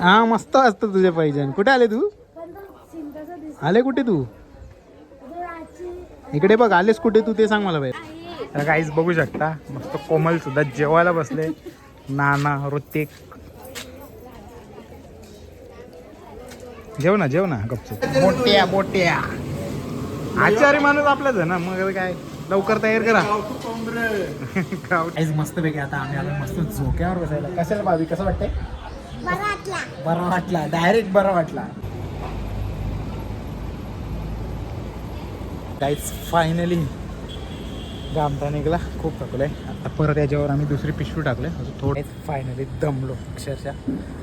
हा मस्त असतं तुझे पाहिजे कुठे आले तू? आले कुठे तू? इकडे बघ आलेस कुठे तू ते सांग मला बाहेर तर काहीच बघू शकता मस्त कोमल सुद्धा जेवायला बसले. नाना ऋतिक. जेव ना जेव ना गपचूप. बोट्या बोट्या. आचारी माणूस आपलाच आहे ना मग काय? लवकर तयार करा. काहीच मस्त पैकी आता आम्ही आलो मस्त झोक्यावर बसायला. कशाला भाभी कसं वाटतंय? बरा वाटला. डायरेक्ट बरा वाटला. काहीच फायनली गामता निघाला. खूप टाकलंय आता परत याच्यावर आम्ही दुसरी पिशवी टाकले असं थोडे फायनली दमलो अक्षरशः.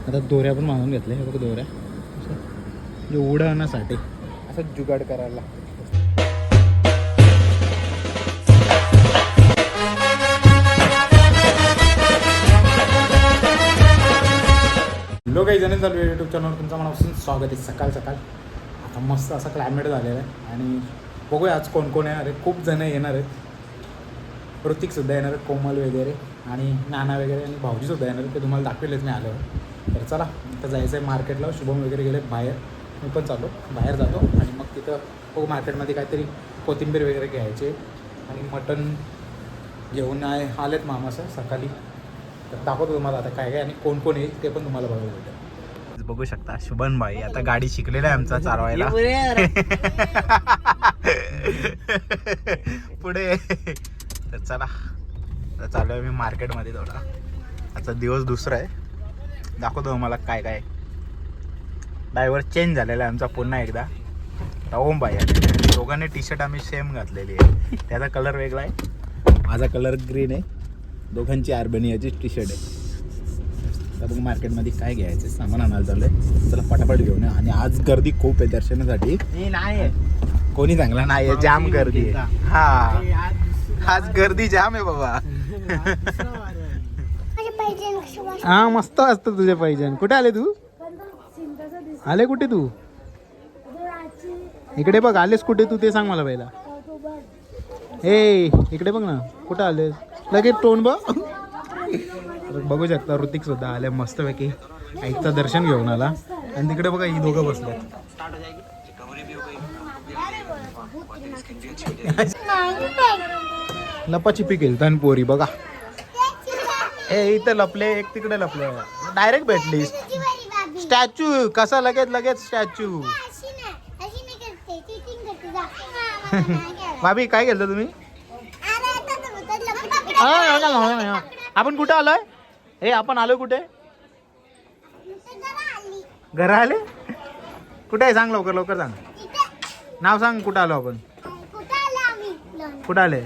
आता दोऱ्या पण मागून घेतल्या हे बघ दोऱ्या. असं उडवण्यासाठी असं जुगाड करायला. हॅलो काही जण चालू यूट्यूब चॅनलवर तुमचं मनापासून स्वागत आहे. सकाळ सकाळ. आता मस्त असा क्लायमेट झालेला आहे. आणि बघूया आज कोण कोण येणार आहे. खूप जण येणार आहेत. ऋतिकसुद्धा येणार आहेत कोमल वगैरे आणि नाना वगैरे आणि भाऊजीसुद्धा येणार आहेत. ते तुम्हाला दाखवेलच मी आल्यावर. तर चला आता जायचं आहे मार्केटला शुभम वगैरे गेले बाहेर. मी पण चाललो. बाहेर जातो. आणि मग तिथं बघू मार्केटमध्ये काहीतरी कोथिंबीर वगैरे घ्यायचे आणि मटण घेऊन आहे आलेत मामा सर सकाळी. तर दाखवतो तुम्हाला आता काय काय आणि कोण कोण येईल ते पण तुम्हाला बघायला भेटेल. बघू शकता. शुभन भाई आता गाडी शिकलेला आहे आमचा चालवायला पुढे तर चला. तर चालू आहे मी मार्केटमध्ये थोडा. आजचा दिवस दुसरा आहे. दाखवतो तुम्हाला काय काय. ड्रायव्हर चेंज झालेला आहे आमचा पुन्हा एकदा. आता ओम भाई आहे. दोघांनी टी शर्ट आम्ही सेम घातलेली आहे. त्याचा कलर वेगळा आहे. माझा कलर ग्रीन आहे. दोघांची आर्बेनियाची टी शर्ट आहे. तर बघ मार्केटमध्ये काय घ्यायचं सामान आणायला चाललंय. चला पटापट घेऊन ये. आणि आज गर्दी खूप आहे दर्शनासाठी. नाही कोणी चांगला नाही आहे. जाम गर्दी आहे. हा. आज गर्दी जाम आहे बाबा. हा मस्त असतं तुझे पाहिजे कुठे आले तू? आले कुठे तू? इकडे बघ आलेस कुठे तू? ते सांग मला पहिला. ए इकडे बघ ना. कुठं आलेस? लगेच तोंड बघ. शकता ऋतिक सुद्धा आले मस्तपैकी. आईचं दर्शन घेऊन आला. आणि तिकडे बघा ही दोघं बसले लपाछिपी खेळताना पोरी बघा. ए इथं लपले एक तिकडे लपले. डायरेक्ट भेटली स्टॅच्यू कसा? लगेच लगेच स्टॅच्यू भाभी काय केलं तुम्ही. आपण कुठे आलोय? हे आपण आलोय कुठे? घरा आले कुठे आहे? सांग लवकर लवकर सांग. नाव सांग कुठं आलो आपण. कुठं आले?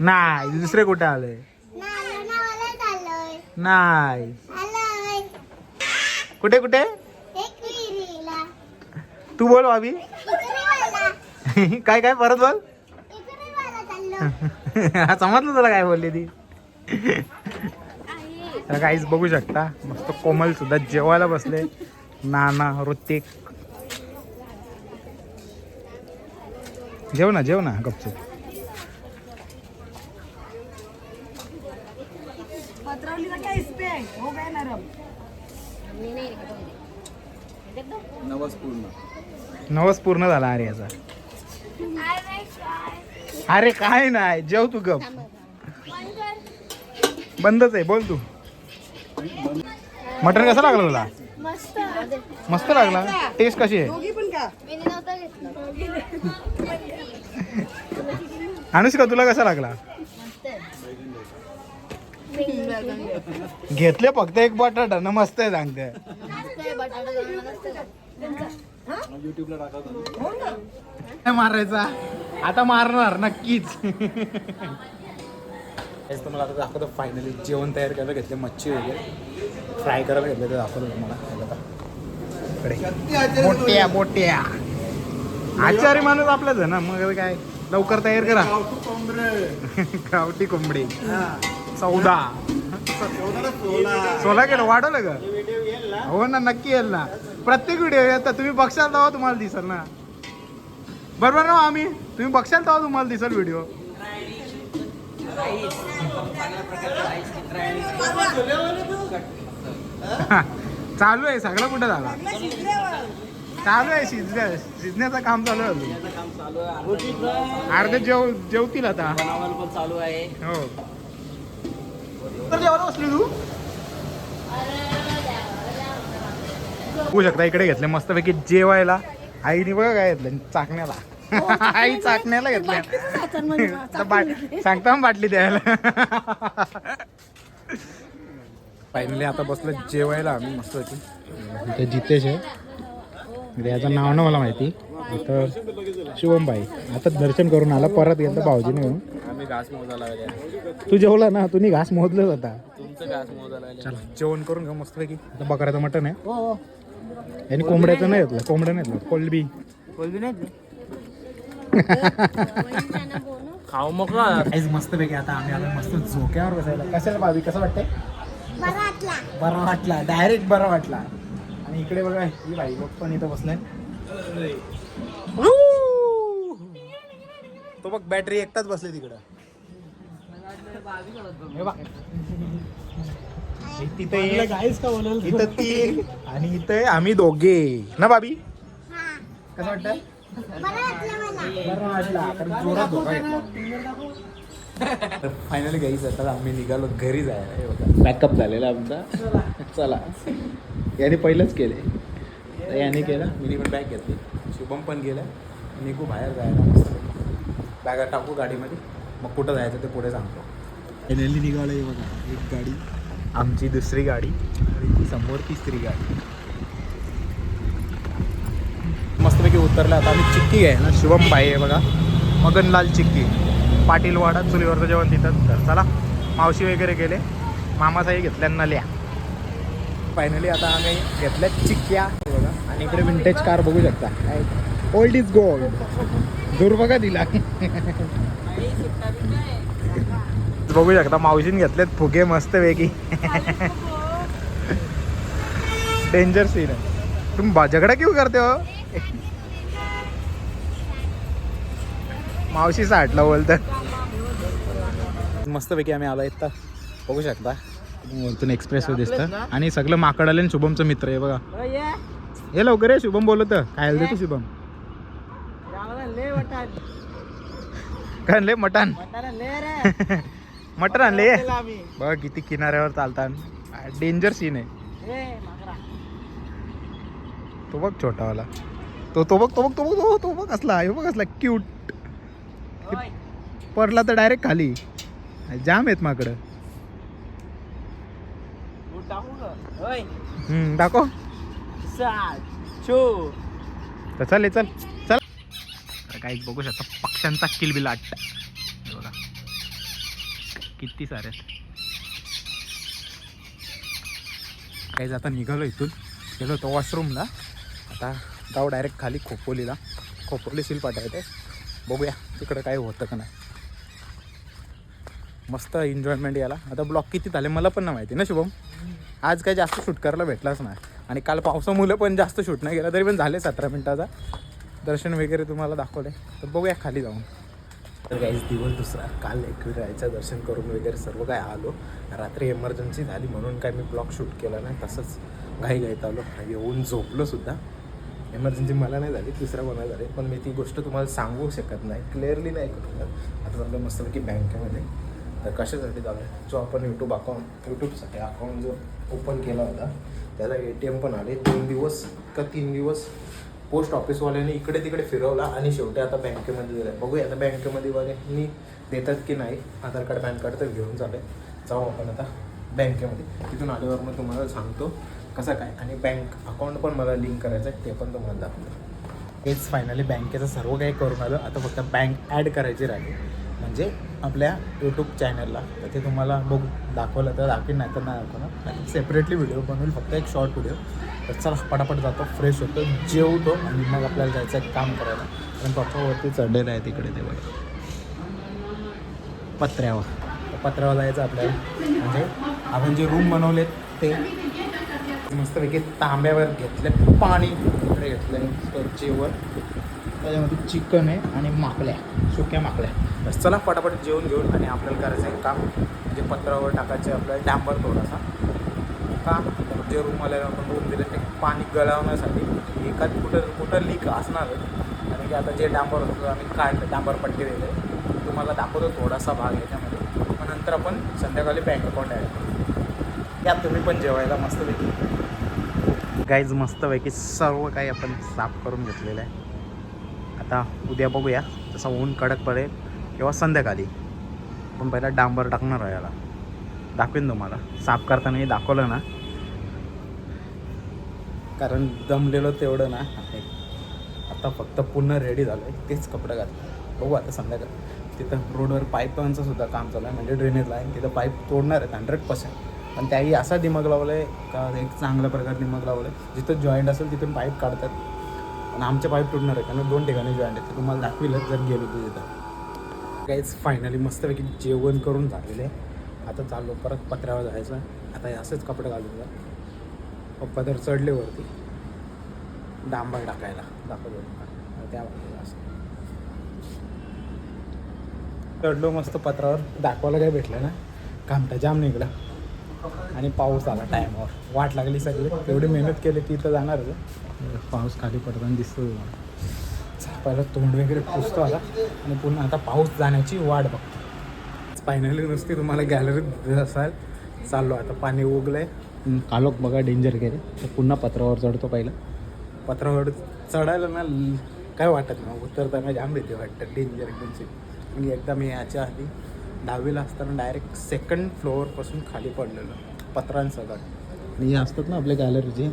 नाही दुसरे कुठे आले? नाही. कुठे कुठे? तू बोल भाभी. काय काय परत बोल. समजलं तुला काय बोलली ती? तर काहीच बघू शकता. मस्त कोमल सुद्धा जेवायला बसले. नाना ऋतिक. जेव ना जेव ना गपचूप. हो नवस पूर्ण. झाला अरे याचा अरे काय नाही जेव तू गप. बंदच आहे बोल तू. मटन कसा लागला तुला? मस्त लागला. टेस्ट कशी आहे? दोघी का अनुष्का तुला कसा लागला? घेतले फक्त एक बटाटा ना मस्त आहे सांगते. काय मारायचा? आता मारणार नक्कीच. हेच तुम्हाला आता दाखवतो फायनली जेवण तयार करायला घेतले मच्छी वगैरे. फ्राय करायला घेतले ते दाखवतो तुम्हाला. हे मोठ्या मोठ्या आचारी माणूस आपलाच आहे ना मग काय? लवकर तयार करा. गावठी कोंबडी. चौदा सोळा किलो वाढवलं का? हो ना नक्की येईल ना. प्रत्येक व्हिडिओ येतात तुम्ही बघशाल तेव्हा तुम्हाला दिसल ना. बरोबर ना हो आम्ही? तुम्ही बघशाल तेव्हा तुम्हाला दिसल व्हिडिओ चालू आहे सगळं कुठं झाला? चालू आहे शिजल्या शिजण्याचं काम चालू आहे अर्धे जेव जेवतील आता. चालू आहे हो. तर जेवायला बसली तू? बघू शकता इकडे घेतले मस्तपैकी जेवायला. आईने बघा काय घेतलं चाकण्याला. आई चाकण्याला बाट- सांगता बाटली द्यायला. फायनली आता बसलं जेवायला आम्ही मस्त इथे जितेश आहे. इकडे याचं नाव ना मला माहिती. इथं शिवमबाई. आता दर्शन करून आला परत गेलं भाऊजीने लागले. तू जेवला ना तुम्ही घास मोजलं होता चला जेवण करून घेऊ मस्तपैकी. आता बकऱ्याचं मटण आहे. आणि कोंबड्याचं नाही घेतलं कोंबड्या नाही घेतलं कोलबी. बोलबी नाही खाऊ मग काहीच मस्तपैकी आता आम्ही आलो मस्त झोक्यावर बसायला. कशाला भाभी कसं वाटतंय? बरा वाटला डायरेक्ट बरा वाटला. आणि इकडे बघा ही बाई लोक पण इथं बसलाय. तो बघ बॅटरी एकटाच बसले तिकडं. तिथे एक, इथं तीन आणि इथे आम्ही दोघे. ना बाबी कसं वाटतं बरं वाटला कारण जोरात धोका घेतला तर फायनली गाईच आता आम्ही निघालो घरी जायला. हे बघा. बॅकअप झालेला आमचा. चला. याने पहिलंच केले तर याने केलं. मिनी पण बॅग घेतली. शुभम पण गेलं. निघू बाहेर जायला बॅगा टाकू गाडीमध्ये. मग कुठं जायचं ते पुढे सांगतो. फायनली निघालं हे बघा. एक गाडी. आमची दुसरी गाडी आणि ती समोर तिसरी गाडी. मस्तपैकी उतरलं. आता आम्ही चिक्की घ्यायला शुभम बाई आहे बघा. मगनलाल चिक्की. पाटील वाडा चुलीवरचं जेवण तिथं. तर चला मावशी वगैरे गेले. मामाचाही घेतल्या नल्या फायनली आता आम्ही घेतल्या चिक्क्या. बघा आणि इकडे विंटेज कार बघू शकता. ओल्ड इज गोल्ड दूर बघा दिला बघू शकता मावशीने घेतलेत फुगे मस्त वेगळी डेंजर सीन आहे. तुम बा- झगडा क्यों करते हो? मावशी साठला बोलतं मस्तपैकी आम्ही आलो इथं. बघू शकता. वरतून एक्सप्रेस दिसतं. आणि सगळं माकड आले शुभमचं मित्र आहे बघा. हे लवकर आहे शुभम बोलत काय आलं तू शुभम? काय आणले मटण. मटण आणले बघ किती किनाऱ्यावर चालतात डेंजर सीन आहे. तो बघ छोटावाला. तो तो बघ तो बघ तो बघ तो तो बघ असला हे बघ असला क्यूट पडला तर डायरेक्ट खाली. जाम आहेत माकडं. हम्म, दाखव. तर चल चल. चल. काही बघू शकता पक्ष्यांचा किलबिलाट किती सारे काही आता निघालो इथून. गेलो होतो वॉशरूमला आता जाऊ डायरेक्ट खाली खोपोलीला. खोपोली सील पाठवायचे बघूया तिकडं काय होतं का नाही. मस्त एन्जॉयमेंट याला. आता ब्लॉक किती झाले मला पण नाही माहिती ना शुभम? आज काही जास्त शूट करायला भेटलाच नाही. आणि काल पावसामुळे पण जास्त शूट नाही केला तरी पण झाले सतरा मिनटाचा. दर्शन वगैरे तुम्हाला दाखवले तर बघूया खाली जाऊन. तर काहीच दिवस दुसरा. काल एकविरायचं दर्शन करून वगैरे सर्व काय आलो. रात्री एमर्जन्सी झाली म्हणून काय मी ब्लॉग शूट केला नाही तसंच घाई घाईत आलो. येऊन झोपलो सुद्धा. एमर्जन्सी मला नाही झाली दुसऱ्या कोणाला झाली. पण मी ती गोष्ट तुम्हाला सांगू शकत नाही क्लिअरली नाही करू शकत. आता चाललं मस्तपैकी बँकेमध्ये. तर कशासाठी चालू आहे जो आपण यूट्यूब अकाउंट यूट्यूबसाठी अकाउंट जो ओपन केला होता त्याला ए टी एम पण आले. दोन दिवस का तीन दिवस? पोस्ट ऑफिसवाल्याने इकडे तिकडे फिरवला आणि शेवटी आता बँकेमध्ये दिलं बघूया आता बँकेमध्ये वाल्यांनी देतात की नाही? आधार कार्ड पॅन कार्ड तर घेऊन चालेल. जाऊ आपण आता बँकेमध्ये. तिथून आल्यावर मग तुम्हाला सांगतो कसं काय. आणि बँक अकाउंट पण मला लिंक करायचं आहे ते पण तुम्हाला दाखवतो. हेच फायनली बँकेचं सर्व काही करून आलं. आता फक्त बँक ॲड करायची राहिली. म्हणजे आपल्या यूट्यूब चॅनलला तर ते तुम्हाला बघ दाखवलं तर दाखवीन नाही तर नाही दाखवणार सेपरेटली व्हिडिओ बनवेल फक्त एक शॉर्ट व्हिडिओ तर चला पटापट जातो फ्रेश होतो जेवतो आणि मग आपल्याला जायचं आहे काम करायला. कारण पप्पावरती चढलेलं आहे तिकडे ते बघा. पत्र्यावर. पत्र्यावर जायचं आपल्याला. म्हणजे आपण जे रूम बनवलेत ते मस्तपैकी तांब्यावर घेतलं पाणी इकडे घेतलं जेवण त्याच्यामध्ये चिकन आहे आणि माकल्या सुक्या माकल्या. बस चला पटापट जेवून घेऊन आणि आपल्याला करायचं एक काम. म्हणजे पत्रावर टाकायचं आपल्याला डांबर थोडासा. का? जे जे रूमवाल्याला आपण रूम दिलं ते पाणी गळवण्यासाठी एकाच कुठं कुठं लीक असणारच आणि की आता जे डांबर होतं आम्ही काढलं डांबर पट्टी दिले. तुम्हाला दाखवतो थोडासा भाग याच्यामध्ये. मग नंतर आपण संध्याकाळी बँक अकाउंट ॲड करू. त्यात तुम्ही पण जेवायला मस्तपैकी गाईज मस्तपैकी सर्व काही आपण साफ करून घेतलेलं आहे. आता उद्या बघूया जसं ऊन कडक पडेल किंवा संध्याकाळी. पण पहिला डांबर टाकणार आहे याला. दाखवेन तुम्हाला. साफ करताना हे दाखवलं ना. कारण दमलेलं तेवढं ना. आहे आता फक्त पुन्हा रेडी झालं आहे तेच कपडे घातले. बघू आता संध्याकाळी. तिथं रोडवर पाईपांचं सुद्धा काम चालू आहे. म्हणजे ड्रेनेज लाईन तिथं पाईप तोडणार आहेत. हंड्रेड पर्सेंट पण त्याही असा दिमाग लावला आहे का एक चांगल्या प्रकारे दिमाग लावलं आहे जिथं जॉईंट असेल तिथून पाईप काढतात. आणि आमचे पाईप तुटणार आहे कारण दोन ठिकाणी जॉईंट आहे तुम्हाला दाखविलंच जर गेलो तर तिथं. काहीच फायनली मस्तपैकी जेवण करून झालेलं आहे. आता चाललो परत पत्र्यावर जायचं. आता असेच कपडे घालून जा. पप्पा तर चढले वरती. डांबर टाकायला. दाखवतो त्या बाजूला असं. चढलो मस्त पत्रावर दाखवायला काय भेटलं ना? कामटा जाम निघला. आणि पाऊस आला टायमावर वाट लागली सगळी. एवढी मेहनत केली तर जाणारच आहे. पाऊस खाली पडताना दिसतो पहिलं तोंड वगैरे पुसतो आता. आणि पुन्हा आता पाऊस जाण्याची वाट बघतो. फायनली नुसती तुम्हाला गॅलरीत असाल. चाललो आता पाणी उगलं आहे कालोख बघा डेंजर गेले तर पुन्हा पत्रावर चढतो पहिला. पत्रावर चढायला ना काय वाटत नाही. उतरताना जाम भीती वाटतं. डेंजर एकदमची मी एकदा मी याच्या आधी दहावीला असताना डायरेक्ट सेकंड फ्लोअरपासून खाली पडलेलो पत्रांसकट आणि हे असतात ना आपल्या गॅलरीचे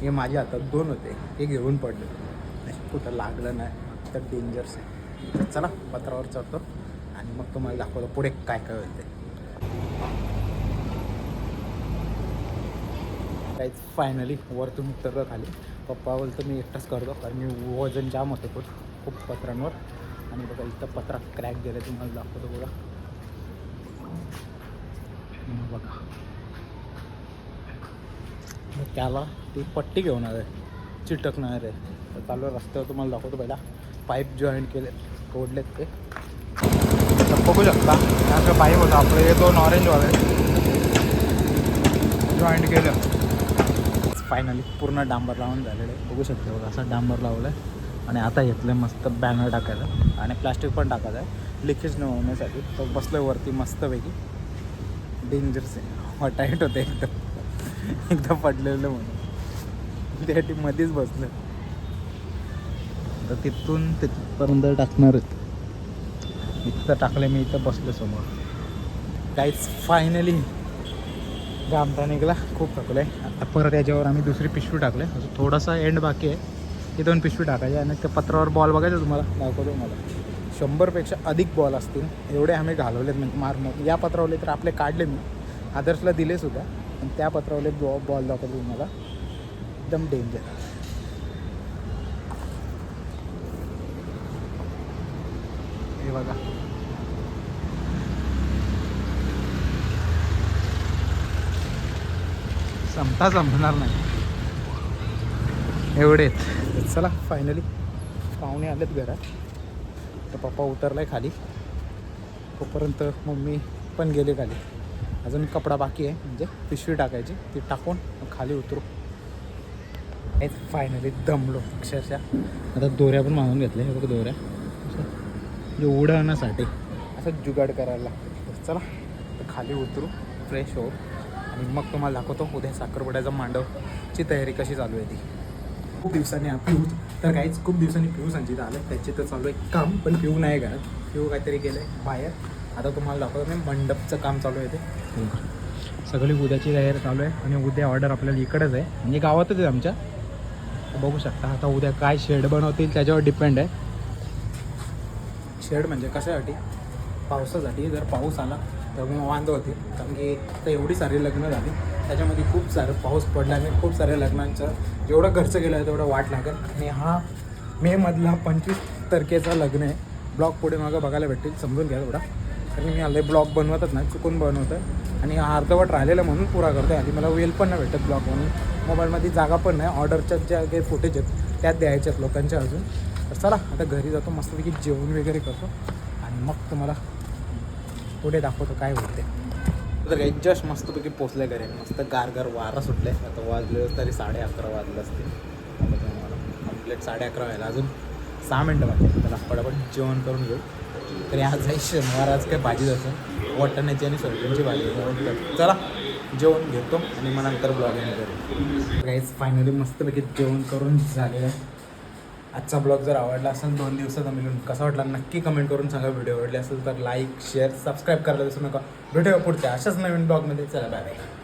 हे माझ्या हातात दोन होते हे घेऊन पडले कुठं लागलं नाही तर डेंजर्स आहे. तर चला पत्रावर चढतो आणि मग तुम्हाला दाखवतो पुढे काय काय होते काहीच फायनली वरतून उतरलं खाली. पप्पा बोलतो मी एकटाच करतो. कारण मी वजन जाम होतं खूप खूप पत्रांवर. आणि बघा इथं पत्रा क्रॅक गेलं तुम्हाला दाखवतो बघा. बघा. त्याला ती पट्टी घेऊन आहे चिटकणार आहे. तर चालू आहे रस्त्यावर तुम्हाला दाखवतो पहिला. पाईप जॉईंट केले. तोडलेत ते. तर बघू शकता असं पाईप होतं. आपलं हे दोन ऑरेंजवाले जॉईंट केलं. फायनली पूर्ण डांबर लावून झालेलं आहे. बघू शकते बघा असं डांबर लावलं आहे आणि आता घेतलं मस्त बॅनर टाकायचं आणि प्लास्टिक पण टाकायचं आहे. लिकेज न होण्यासाठी. तर बसलं वरती मस्तपैकी. डेंजरस आहे. टाईट होते एकदम. एकदम पडलेलं म्हणून. त्यासाठी मध्येच बसलं. तर तिथून तिथपर्यंत टाकणार इथं टाकलं मी इथं बसलो समोर. काहीच फायनली गामठा निघाला. खूप थकलं आहे आता परत याच्यावर आम्ही दुसरी पिशवी टाकले थोडासा एंड बाकी आहे. ती दोन पिशवी टाकायची आणि त्या पत्रावर बॉल बघायचं तुम्हाला. दाखवतो मला शंभरपेक्षा अधिक बॉल असतील. एवढे आम्ही घालवलेत म्हणजे मार या पत्रावले तर आपले काढले मी. आदर्शला दिले सुद्धा. आणि त्या पत्रावले बॉ बॉल दाखवतो तुम्हाला. एकदम डेंजर हे बघा. संपता संपणार नाही. एवढेच चला फायनली पाहुणे आलेत घरात. तर पप्पा आहे खाली. तोपर्यंत मम्मी पण गेले खाली. अजून कपडा बाकी आहे म्हणजे पिशवी टाकायची ती टाकून मग खाली उतरू. हेच फायनली दमलो अक्षरशः. आता दोऱ्या पण मागून घेतल्या हे बघ दोऱ्या. असं म्हणजे उडवण्यासाठी असं जुगाड करायला लागतं चला तर खाली उतरू फ्रेश हो आणि मग तुम्हाला दाखवतो उद्या साखरपुड्याचा मांडवची तयारी कशी चालू आहे ती. खूप दिवसांनी पिऊ तर काहीच खूप दिवसांनी पिऊ संचित आलं. त्याचे तर चालू आहे काम पण पिऊ नाही घरात. पिऊ काहीतरी गेलं आहे बाहेर. आता तुम्हाला दाखवतो मी मंडपचं काम चालू आहे ते. सगळी उद्याची तयारी चालू आहे आणि उद्या ऑर्डर आपल्याला इकडंच आहे. म्हणजे गावातच आहे आमच्या. तर बघू शकता आता उद्या काय शेड बनवतील त्याच्यावर डिपेंड आहे. शेड म्हणजे कशासाठी? पावसासाठी. जर पाऊस आला तर मग वांदो होतील. कारण की आता एवढी सारी लग्न झाली. त्याच्यामध्ये खूप सारं पाऊस पडल्याने खूप साऱ्या लग्नांचं जेवढं खर्च केलं आहे तेवढं वाट लागेल. आणि हा मेमधला पंचवीस तारखेचा लग्न आहे. ब्लॉग पुढे मागं बघायला भेटतील समजून घ्या थोडा कारण मी आले ब्लॉग बनवतच नाही चुकून बनवतं आहे आणि हा अर्धवट राहिलेला म्हणून पुरा करतो आहे आधी मला वेल पण नाही भेटत ब्लॉग म्हणून मोबाईलमध्ये जागा पण नाही. ऑर्डरच्या ज्या काही फुटेज आहेत त्यात द्यायच्या आहेत लोकांच्या अजून. तर चला आता घरी जातो मस्तपैकी जेवण वगैरे करतो. आणि मग तुम्हाला पुढे दाखवतो काय होते तर काही जस्ट मस्तपैकी पोचले घरी. मस्त गार गार वारा सुटले आता वाजले तरी साडे अकरा वाजले असते तुम्हाला कंप्लीट साडे अकरा व्हायला. अजून सहा मिनटं बाकी त्याला पटापट जेवण करून घेऊ. तरी आज आहे शनिवार आज काय भाजीच असं वाटण्याची आणि सोयाबीनची भाजी. चला जेवण घेतो आणि मग नंतर ब्लॉगिंग करू. काहीच फायनली मस्तपैकी जेवण करून झालेलं आहे आजचा ब्लॉग जर आवडला असेल दोन दिवसाचा मिळून कसा वाटला नक्की कमेंट करून सांगा. व्हिडिओ आवडले असेल तर लाईक शेअर सबस्क्राईब करायला विसरू नका. भेटूया पुढच्या अशाच नवीन ब्लॉगमध्ये. चला बाय बाय